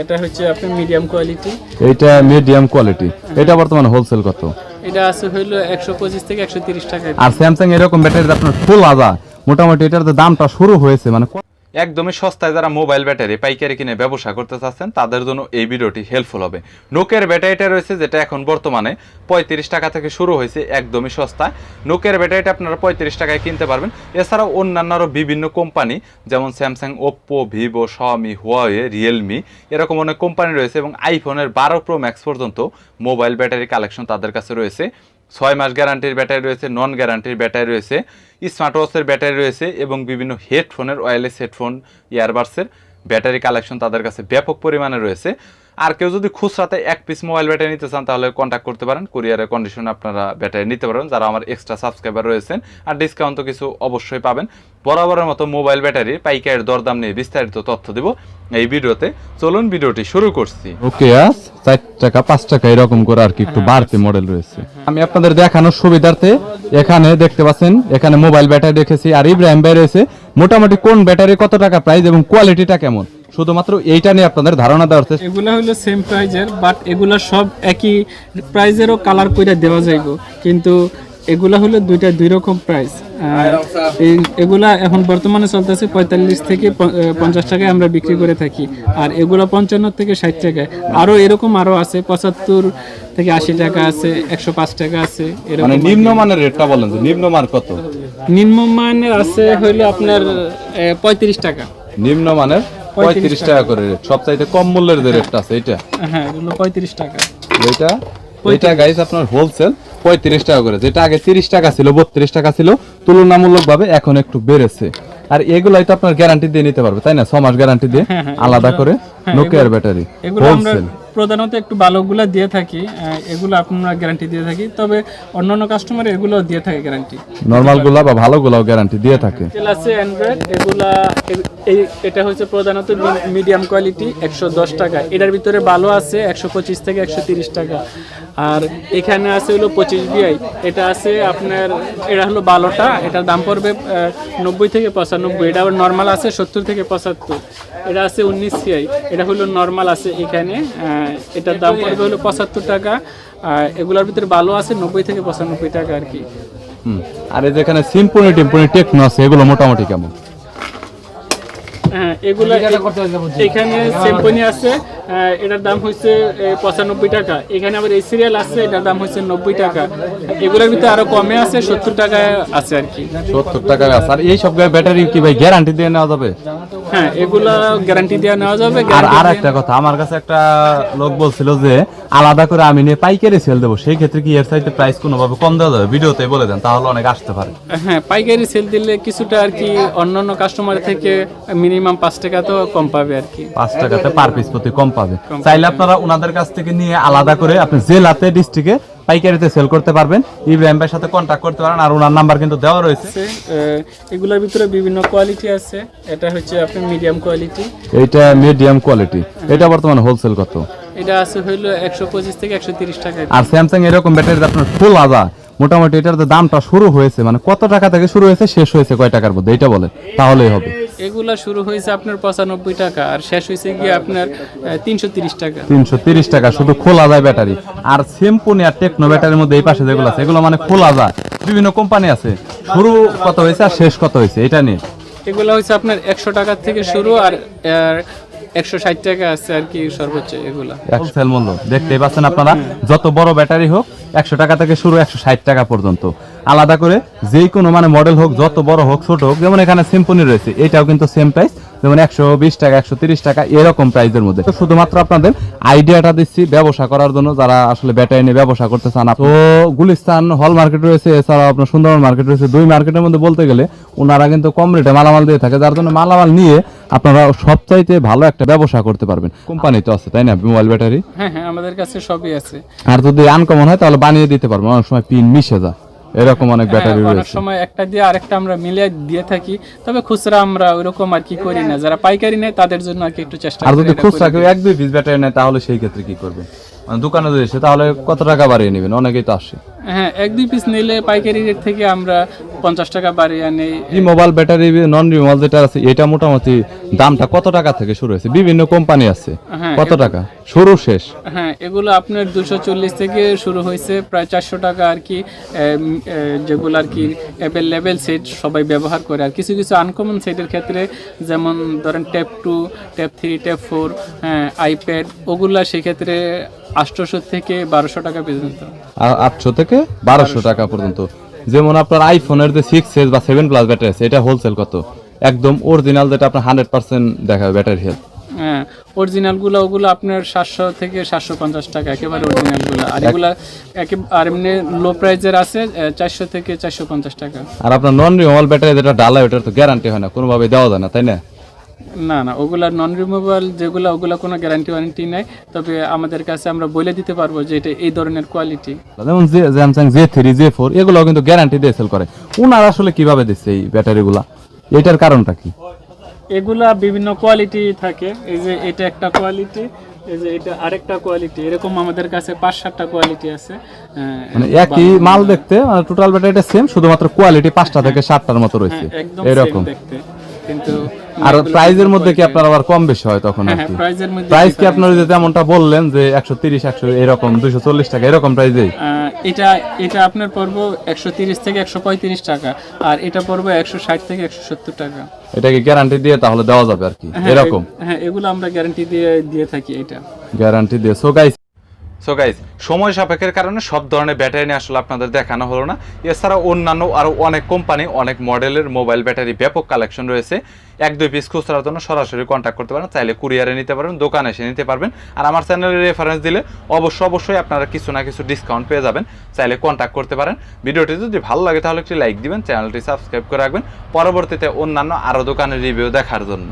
এটা হচ্ছে আপনি মিডিয়াম কোয়ালিটি এটা মিডিয়াম কোয়ালিটি এটা বর্তমানে হোলসেল কত? এটা আছে হইল একশো পঁচিশ থেকে একশো তিরিশ টাকা। আর স্যামসাং এরকম ব্যাটারি আপনার ফুল আদা। মোটামুটি এটার দামটা শুরু হয়েছে মানে একদমই সস্তায় যারা মোবাইল ব্যাটারি, পাইকারি কিনে ব্যবসা করতে চাচ্ছেন, তাদের জন্য এই ভিডিওটি হেল্পফুল হবে। নোকের ব্যাটারিটা রয়েছে যেটা এখন বর্তমানে পঁয়ত্রিশ টাকা থেকে শুরু হয়েছে, একদমই সস্তায়। নোকের ব্যাটারিটা আপনারা পঁয়ত্রিশ টাকায় কিনতে পারবেন। এছাড়াও অন্যান্য আরও বিভিন্ন কোম্পানি, যেমন Samsung Oppo Vivo Xiaomi Huawei Realme এরকম অনেক কোম্পানি রয়েছে এবং আইফোনের বারো প্রো ম্যাক্স পর্যন্ত মোবাইল ব্যাটারি কালেকশন তাদের কাছে রয়েছে। ছয় মাস গ্যারান্টির ব্যাটারি রয়েছে নন গ্যারান্টির ব্যাটারি রয়েছে স্মার্ট ওয়াচের ব্যাটারি রয়েছে এবং বিভিন্ন হেডফোনের ওয়্যারলেস হেডফোন ইয়ারবাডসের ব্যাটারি কালেকশন তাদের কাছে ব্যাপক পরিমাণে রয়েছে। আর কেউ যদি খুচরাতে এক পিস মোবাইল ব্যাটারি নিতে চান তাহলে কন্ট্যাক্ট করতে পারেন। কুরিয়ারের কন্ডিশনে আপনারা ব্যাটারি নিতে পারেন যারা আমার এক্সট্রা সাবস্ক্রাইবার রয়েছেন আর ডিসকাউন্ট তো কিছু অবশ্যই পাবেন। বরাবরের মতো মোবাইল ব্যাটারি পাইকারের দরদাম নিয়ে বিস্তারিত তথ্য দেব এই ভিডিওতে। চলুন ভিডিওটি শুরু করছি। ওকে আস চার টাকা পাঁচ টাকা এরকম করে আর কি একটু বাড়তি মডেল রয়েছে। আমি আপনাদের দেখানোর সুবিধার্থে এখানে দেখতে পাচ্ছেন এখানে মোবাইল ব্যাটারি রেখেছি আর ইব্রাহিম ভাই রয়েছে। মোটামুটি কোন ব্যাটারি কত টাকা প্রাইস এবং কোয়ালিটিটা কেমন? শুধুমাত্র এইটা নিয়ে আপনাদের ধারণা দেওয়ার চেষ্টা এগুলা হলো সেম প্রাইজের বাট এগুলা সব একই প্রাইজেরও কালার কইরা দেওয়া যাইব। কিন্তু এগুলা হলো দুইটা দুই রকম প্রাইস এগুলা এখন বর্তমানে চলতেছে পঁয়তাল্লিশ থেকে পঞ্চাশ টাকায় আমরা বিক্রি করে থাকি। আর এগুলা পঞ্চান্ন থেকে ষাট টাকায়। আরও এরকম আরও আছে পঁচাত্তর থেকে আশি টাকা আছে একশো পাঁচ টাকা আছে এরকম মানে নিম্নমানের রেটটা বলেন যে নিম্নমান কত? নিম্নমানের আছে হইল আপনার পঁয়ত্রিশ টাকা। নিম্নমানের পঁয়ত্রিশ টাকা করে রেট সবচাইতে কম মূল্যের যে রেটটা আছে এটা হ্যাঁ এগুলো পঁয়ত্রিশ টাকা। এটা এটা গাইস আপনার হোলসেল পঁয়ত্রিশ টাকা করে। যেটা আগে তিরিশ টাকা ছিল বত্রিশ টাকা ছিল তুলনামূলকভাবে এখন একটু বেড়েছে। আর এগুলাই তো আপনার গ্যারান্টি দিয়ে নিতে পারবে তাই না? ছ মাস গ্যারান্টি দিয়ে আলাদা করে নোকিয়ার ব্যাটারি এগুলো আমরা প্রধানত একটু ভালোগুলো দিয়ে থাকি এগুলো আপনারা গ্যারান্টি দিয়ে থাকি তবে অন্যান্য কাস্টমার এগুলো দিয়ে থাকে গ্যারান্টি নর্মালগুলা বা ভালো গুলাও গ্যারান্টি দিয়ে থাকে। আছে অ্যান্ড্রয়েড এগুলা এই এটা হচ্ছে প্রধানত মিডিয়াম কোয়ালিটি একশো দশ টাকা। এটার ভিতরে ভালো আছে একশো পঁচিশ থেকে একশো তিরিশ টাকা। আর এখানে আছে হলো পঁচিশ বিআই। এটা আছে আপনার এটা হলো ভালোটা এটার দাম পড়বে নব্বই থেকে পঁচানব্বই এটা আবার নর্মাল আছে সত্তর থেকে পঁচাত্তর। এটা আছে উনিশ সিআই এটা হলো নর্মাল আছে এখানে এটার দাম পড়বে হলো পঁচাত্তর টাকা আর এগুলোর ভিতরে ভালো আছে নব্বই থেকে পঁচানব্বই টাকা আর কি। আর এই যেখানে সিম্পনি টিম্পনি টেকনো আছে এগুলো মোটামুটি কেমন? হ্যাঁ এগুলো এখানে সেম্পনি আছে এটার দাম হচ্ছে পঁচানব্বই টাকা। এখানে আবার এই সিরিয়াল আছে এটার দাম হচ্ছে নব্বই টাকা। এগুলোর ভিতরে আরও কমে আছে সত্তর টাকায় আছে আর কি। সত্তর টাকা আছে। আর এই সব ব্যাটারি কি ভাই গ্যারান্টি দিয়ে নেওয়া যাবে? হ্যাঁ এগুলা গ্যারান্টি দেওয়া নেওয়া যাবে আর আর একটা কথা আমার কাছে একটা লোক বলছিল যে আলাদা করে আমি নিয়ে পাইকারি সেল দেবো। সেই ক্ষেত্রে কি এর সাইতে প্রাইস কোনোভাবে কম দেওয়া যাবে? ভিডিওতে বলে দেন তাহলে অনেক আসতে পারে। হ্যাঁ পাইকারি সেল দিলে কিছুটা আর কি অন্যান্য কাস্টমার থেকে মিনিমাম পাঁচ টাকা তো কম পাবে আর কি। পাঁচ টাকাতে পার পিস প্রতি কম পাবে। চাইলে আপনারা ওনাদের কাছ থেকে নিয়ে আলাদা করে আপনি জেলাতে ডিস্ট্রিক্টে পাইকারিতে সেল করতে পারবেন। ইব্রাহিম ভাইয়ের সাথে কন্ট্যাক্ট করতে পারেন আর ওনার নাম্বার কিন্তু দেওয়া রয়েছে। এগুলোর ভিতরে বিভিন্ন কোয়ালিটি আছে। এটা হচ্ছে আপনার মিডিয়াম কোয়ালিটি এটা মিডিয়াম কোয়ালিটি এটা বর্তমানে হোলসেল কত? এটা আছে হইল একশো পঁচিশ থেকে একশো তিরিশ টাকা। আর স্যামসাং এরকম ব্যাটারি আপনার ফুল আদা মোটামুটি এটার যে দামটা শুরু হয়েছে মানে কত টাকা থেকে শুরু হয়েছে শেষ হয়েছে কয় টাকার মধ্যে? এটা বলে তাহলেই হবে। এগুলা শুরু হয়েছে আপনার পঁচানব্বই টাকা আর শেষ হয়েছে গিয়ে আপনার তিনশো তিরিশ টাকা। তিনশো তিরিশ টাকা শুধু খোলা যায় ব্যাটারি। আর সিম্পনি আর টেকনো ব্যাটারির মধ্যে এই পাশে যেগুলো আছে এগুলো মানে খোলা যায়। বিভিন্ন কোম্পানি আছে। শুরু কত হয়েছে আর শেষ কত হয়েছে এটা নিয়ে। এগুলা হচ্ছে আপনার একশো টাকা থেকে শুরু আর একশো ষাট টাকা আছে আর কি সর্বোচ্চ এগুলা। হোলসেল দেখতেই পাচ্ছেন আপনারা, যত বড় ব্যাটারি হোক, একশো টাকা থেকে শুরু একশো ষাট টাকা পর্যন্ত। আলাদা করে যে কোনো মানে মডেল হোক যত বড় হোক ছোট হোক যেমন এখানে সিম্পনি রয়েছে এটাও কিন্তু সেম প্রাইস যেমন একশো বিশ টাকা একশো তিরিশ টাকা এরকম প্রাইসের মধ্যে। শুধুমাত্র আপনাদের আইডিয়াটা দিচ্ছি ব্যবসা করার জন্য যারা আসলে ব্যাটারি নিয়ে ব্যবসা করতে চান তো গুলিস্তান হল মার্কেট রয়েছে এছাড়াও আপনার সুন্দরবন মার্কেট রয়েছে দুই মার্কেটের মধ্যে বলতে গেলে ওনারা কিন্তু কম রেটে মালামাল দিয়ে থাকে যার জন্য মালামাল নিয়ে আপনারা সবচাইতে ভালো একটা ব্যবসা করতে পারবেন। কোম্পানি তো আছে তাই না মোবাইল ব্যাটারি হ্যাঁ হ্যাঁ আমাদের কাছে সবই আছে। আর যদি আনকমন হয় তাহলে বানিয়ে দিতে পারব অনেক সময় পিন মিশে যায়। এরকম অনেক ব্যাটারি রয়েছে। সময় একটা দিয়ে আরেকটা আমরা মিলিয়ে দিয়ে থাকি তবে খুচরা আমরা ওইরকম আর কি করি না। যারা পাইকারি নেয় তাদের জন্য আর কি একটু চেষ্টা আর যদি খুচরা কেউ এক দুই পিস ব্যাটারি নেয় তাহলে সেই ক্ষেত্রে কি করবে। মানে দোকানে যদি এসে তাহলে কত টাকা বাড়িয়ে নেবেন? অনেকেই তো আসে। হ্যাঁ এক দুই পিস নিলে পাইকারি রেট থেকে আমরা পঞ্চাশ টাকা বাড়িয়ে নেই। রিমোবাইল ব্যাটারি নন রিমোবাইল যেটা আছে এটা মোটামুটি দামটা কত টাকা থেকে শুরু হয়েছে? বিভিন্ন কোম্পানি আছে। হ্যাঁ, কত টাকা? শুরু শেষ। হ্যাঁ এগুলো আপনার দুশো চল্লিশ থেকে শুরু হয়েছে প্রায় চারশো টাকা আর কি যেগুলো আর কি অ্যাভেলেবেল সেট সবাই ব্যবহার করে। আর কিছু কিছু আনকমন সেটের ক্ষেত্রে যেমন ধরেন tab two tab three tab four iPad ওগুলা সেক্ষেত্রে আটশোশো থেকে বারোশো টাকা পর্যন্ত। আটশো থেকে বারোশো। টাকা পর্যন্ত। যেমন আপনার আইফোনের যে সিক্স এস বা সেভেন প্লাস ব্যাটারি আছে এটা হোলসেল কত? একদম অরিজিনাল যেটা আপনার হান্ড্রেড পার্সেন্ট দেখাবে ব্যাটারি হেলথ হ্যাঁ অরিজিনালগুলো ওগুলো আপনার সাতশো থেকে সাতশো পঞ্চাশ টাকা একেবারে অরিজিনালগুলো আর এগুলা একে আর এমনি লো প্রাইজের আছে চারশো থেকে চারশো পঞ্চাশ টাকা। আর আপনার নন রিমোবাইল ব্যাটারি যেটা ডালা ওটার তো গ্যারান্টি হয় না কোনোভাবে দেওয়া যায় না তাই না? না না ওগুলা নন রিমুভেবল যেগুলো ওগুলো কোনো গ্যারান্টি ওয়ারেন্টি নেই। তবে আমাদের কাছে আমরা বলে দিতে পারব যে এটা এই ধরনের কোয়ালিটি যেমন যে Samsung J three J four এগুলো কিন্তু গ্যারান্টি দিয়ে সেল করে। উনারা আসলে কীভাবে দিচ্ছে এই ব্যাটারিগুলা এটার কারণটা কি? এগুলা বিভিন্ন কোয়ালিটি থাকে। এই যে এটা একটা কোয়ালিটি এই যে এটা আরেকটা কোয়ালিটি এরকম আমাদের কাছে পাঁচ সাতটা কোয়ালিটি আছে। মানে একই মাল দেখতে মানে টোটাল ব্যাটারিটা সেম শুধুমাত্র কোয়ালিটি পাঁচটা থেকে সাতটার মতো রয়েছে। হ্যাঁ, একদম এরকম। দেখতে। কিন্তু আর প্রাইজের মধ্যে কি আপনার আবার কম বেশি হয় তখন আর হ্যাঁ কি প্রাইজের মধ্যে প্রাইস কি আপনার যে যেমনটা বললেন যে একশো তিরিশ একশো এরকম দুইশো চল্লিশ টাকা এরকম আহ, এটা এটা আপনার পড়ব একশো তিরিশ থেকে একশো পঁয়ত্রিশ টাকা আর এটা পড়ব একশো ষাট থেকে একশো সত্তর টাকা। এটাকে গ্যারান্টি দিয়ে তাহলে দেওয়া যাবে আর কি? হ্যাঁ, এরকম? হ্যাঁ এগুলো আমরা গ্যারান্টি দিয়ে দিয়ে থাকি এটা। গ্যারান্টি দিয়ে। সো গাইস সো গাইস সময় সাপেক্ষের কারণে সব ধরনের ব্যাটারি নিয়ে আসলে আপনাদের দেখানো হলো না। এছাড়া অন্যান্য আরও অনেক কোম্পানি, অনেক মডেলের মোবাইল ব্যাটারি ব্যাপক কালেকশন রয়েছে। এক, দুই পিস খুচরার জন্য সরাসরি কন্ট্যাক্ট করতে পারেন, চাইলে কুরিয়ারে নিতে পারবেন, দোকানে এসে নিতে পারবেন। আর আমার চ্যানেলের রেফারেন্স দিলে অবশ্যই অবশ্যই আপনারা কিছু না কিছু ডিসকাউন্ট পেয়ে যাবেন, চাইলে কন্ট্যাক্ট করতে পারেন। ভিডিওটি যদি ভালো লাগে তাহলে একটি লাইক দিবেন চ্যানেলটি সাবস্ক্রাইব করে রাখবেন। পরবর্তীতে অন্যান্য আরও দোকানের রিভিউ দেখার জন্য।